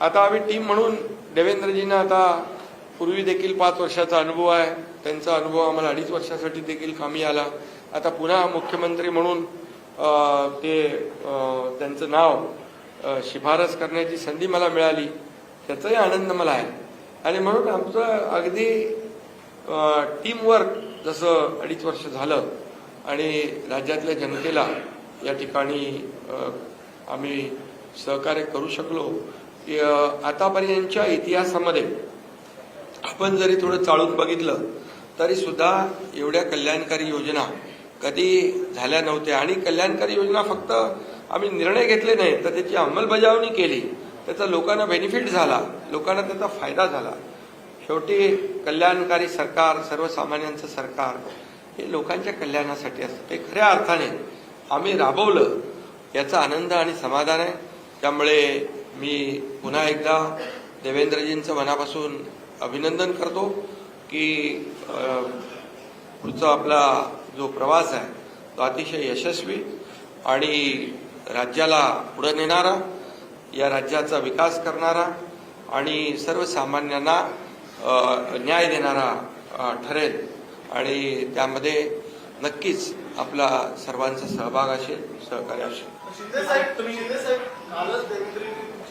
आता आम्ही टीम म्हणून देवेंद्रजींना आता पूर्वी देखील पाच वर्षाचा अनुभव आहे. त्यांचा अनुभव आम्हाला अडीच वर्षासाठी देखील कामी आला. आता पुन्हा मुख्यमंत्री म्हणून ते त्यांचं नाव शिफारस करण्याची संधी मला मिळाली. त्याचाही आनंद मला आहे. आणि म्हणून आमचं अगदी टीमवर्क जसं अडीच वर्ष झालं आणि राज्यातल्या जनतेला या ठिकाणी आम्ही सहकार्य करू शकलो आतापर्यंतच्या इतिहासामध्ये आपण जरी थोडं चाळून बघितलं तरी सुद्धा एवढ्या कल्याणकारी योजना कधी झाल्या नव्हत्या. आणि कल्याणकारी योजना फक्त आम्ही निर्णय घेतले नाही तर त्याची अंमलबजावणी केली त्याचा लोकांना बेनिफिट झाला लोकांना त्याचा फायदा झाला. शेवटी कल्याणकारी सरकार सर्वसामान्यांचं सरकार हे लोकांच्या कल्याणासाठी असतं. ते खऱ्या अर्थाने आम्ही राबवलं याचा आनंद आणि समाधान आहे. त्यामुळे मी पुन्हा एकदा देवेंद्रजींचं मनापासून अभिनंदन करतो की पुढचा आपला जो प्रवास आहे तो अतिशय यशस्वी आणि राज्याला पुढे नेणारा या राज्याचा विकास करणारा आणि सर्वसामान्यांना न्याय देणारा ठरेल. आणि त्यामध्ये नक्कीच आपला सर्वांचा सहभाग असेल सहकार्य असेल. शिंदे साहेब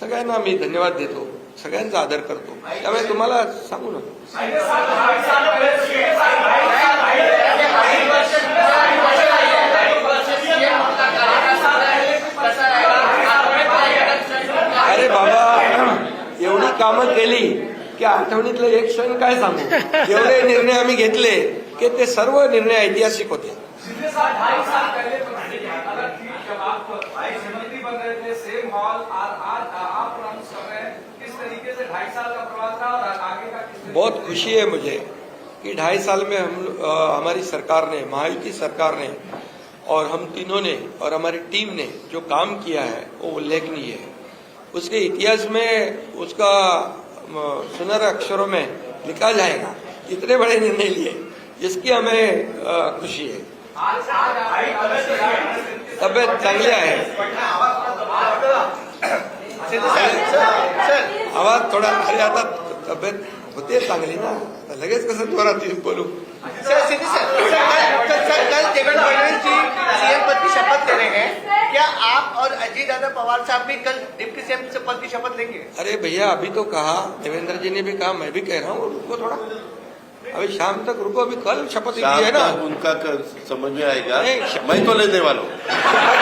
सगळ्यांना मी धन्यवाद देतो. सगळ्यांचा आदर करतो. त्यामुळे तुम्हाला सांगू ना. अरे बाबा एवढी कामं केली की आठवणीतलं एक क्षण काय सांगू? एवढे निर्णय आम्ही घेतले की ते सर्व निर्णय ऐतिहासिक होते. बहुत खुशी है मुझे कि ढाई साल में हम अ, हमारी सरकार ने महायुति सरकार ने और हम तीनों ने और हमारी टीम ने जो काम किया है वो उल्लेखनीय है। उसके इतिहास में उसका सुनहरे अक्षरों में लिखा जाएगा इतने बड़े निर्णय लिए जिसकी हमें खुशी है। तबियत आज आप तब्येत चांगली आहे आवाज़ थोडा अरे आता तब्येत होते चांगली ना आता लगेच कसं जोरात येऊन बोलू सर सर सर, कल सर कल देवेंद्र फडणवीस जी सीएम पद की शपथ ले रहे हैं क्या आप और अजीत दादा पवार साहब भी कल डिप्टी सीएम पद की शपथ लेंगे अरे भैया अभी तो कहा देवेंद्र जी ने भी कहा मैं भी कह रहा हूँ रुको थोड़ा अभी शाम तक रुको अभी कल शपथ ली है ना उनका कर- समझ में आएगा मैं तो लेने वाला हूँ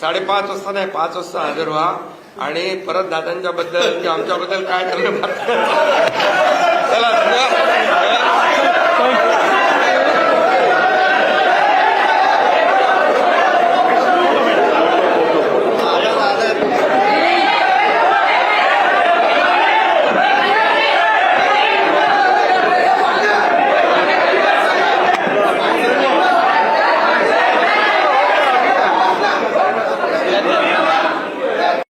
साडेपाच वाजता नाही पाच वाजता हजर व्हा. आणि परत दादांच्या बद्दल किंवा आमच्याबद्दल काय करणं चला.